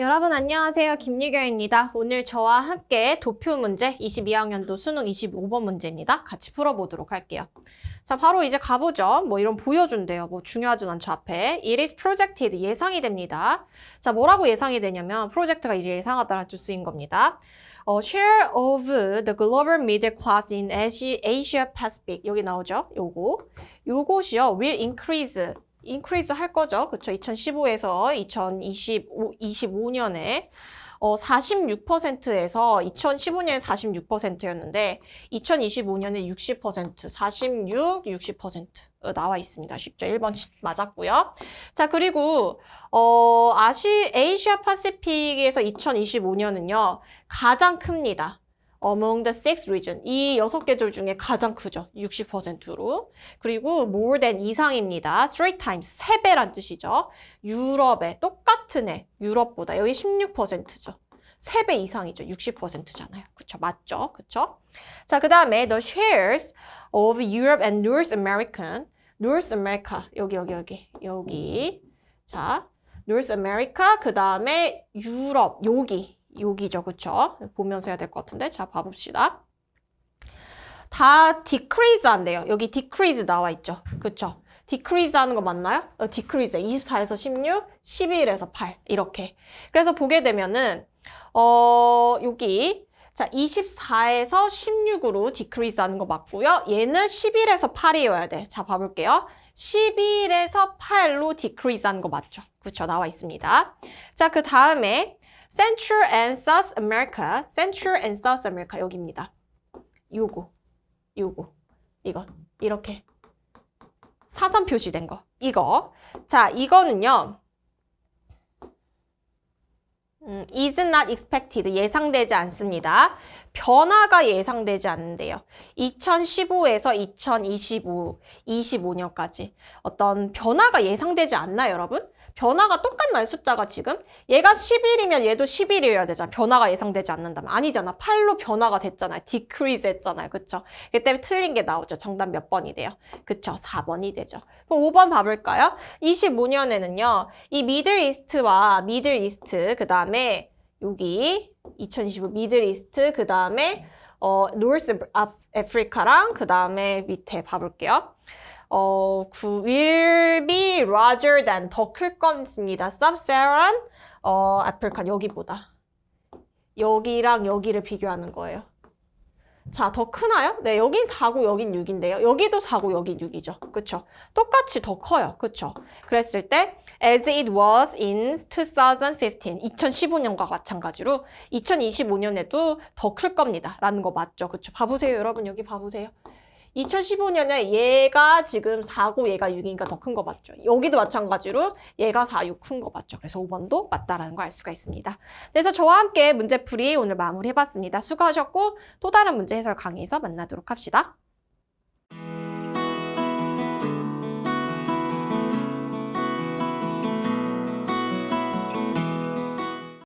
여러분 안녕하세요. 김유경입니다. 오늘 저와 함께 도표 문제 22학년도 수능 25번 문제입니다. 같이 풀어보도록 할게요. 자, 바로 이제 가보죠. 뭐 이런 보여준대요. 뭐 중요하진 않죠, 앞에. It is projected. 예상이 됩니다. 자, 뭐라고 예상이 되냐면 프로젝트가 이제 예상하다라는 줄 쓰인 겁니다. 어, share of the global middle class in Asia Pacific. 여기 나오죠? 요거. 요것이요. will increase. Increase 할 거죠. 그쵸? 2015에서 2025, 25년에 어, 46%에서 2015년에 46%였는데 2025년에 60%, 46, 60% 나와 있습니다. 쉽죠? 1번 맞았고요. 자, 그리고 어, 아시 에이시아 파시픽에서 2025년은요. 가장 큽니다. Among the six region. 이 여섯 개들 중에 가장 크죠. 60%로. 그리고 more than 이상입니다. three times. 세 배란 뜻이죠. 유럽에 똑같은 애. 유럽보다. 여기 16%죠. 세배 이상이죠. 60%잖아요. 그쵸? 맞죠? 그쵸? 자, 그 다음에 the shares of Europe and North American. North America. 여기, 여기, 여기. 여기. 자, North America. 그 다음에 유럽. 여기. 여기죠. 그쵸? 보면서 해야 될 것 같은데. 자, 봐봅시다. 다 decrease 한대요. 여기 decrease 나와 있죠. 그쵸? decrease 하는 거 맞나요? 어, decrease. 24에서 16, 11에서 8. 이렇게. 그래서 보게 되면은, 어, 여기. 자, 24에서 16으로 decrease 하는 거 맞고요. 얘는 11에서 8이어야 돼. 자, 봐볼게요. 11에서 8로 decrease 하는 거 맞죠? 그쵸? 나와 있습니다. 자, 그 다음에 Central and South America, Central and South America 여기입니다. 요거, 요거, 이거 이렇게 사선 표시된 거 이거. 자, 이거는요. 음, is not expected 예상되지 않습니다. 변화가 예상되지 않는데요. 2015에서 2025, 25년까지 어떤 변화가 예상되지 않나요, 여러분? 변화가 똑같나요, 숫자가 지금? 얘가 11이면 얘도 11이어야 되잖아. 변화가 예상되지 않는다면. 아니잖아. 8로 변화가 됐잖아요. decrease 했잖아요. 그쵸? 그 때문에 틀린 게 나오죠. 정답 몇 번이 돼요? 그쵸? 4번이 되죠. 그럼 5번 봐볼까요? 25년에는요. 이 미들 이스트와 미들 이스트, 그 다음에 여기 2025 미들 이스트, 그 다음에 어, 노스 아프리카랑 그 다음에 밑에 봐볼게요. 어, 그 will be larger than 더 클 겁니다. Sub-Saharan 어, 아프리카 여기보다. 여기랑 여기를 비교하는 거예요. 자, 더 크나요? 네, 여긴 4고 여긴 6인데요. 여기도 4고 여긴 6이죠. 그쵸? 똑같이 더 커요. 그쵸? 그랬을 때 as it was in 2015, 2015년과 마찬가지로 2025년에도 더 클 겁니다. 라는 거 맞죠? 그쵸? 봐보세요, 여러분. 여기 봐보세요. 2015년에 얘가 지금 4고 얘가 6이니까 더 큰 거 맞죠? 여기도 마찬가지로 얘가 4, 6 큰 거 맞죠? 그래서 5번도 맞다라는 걸알 수가 있습니다. 그래서 저와 함께 문제풀이 오늘 마무리해봤습니다. 수고하셨고 또 다른 문제 해설 강의에서 만나도록 합시다.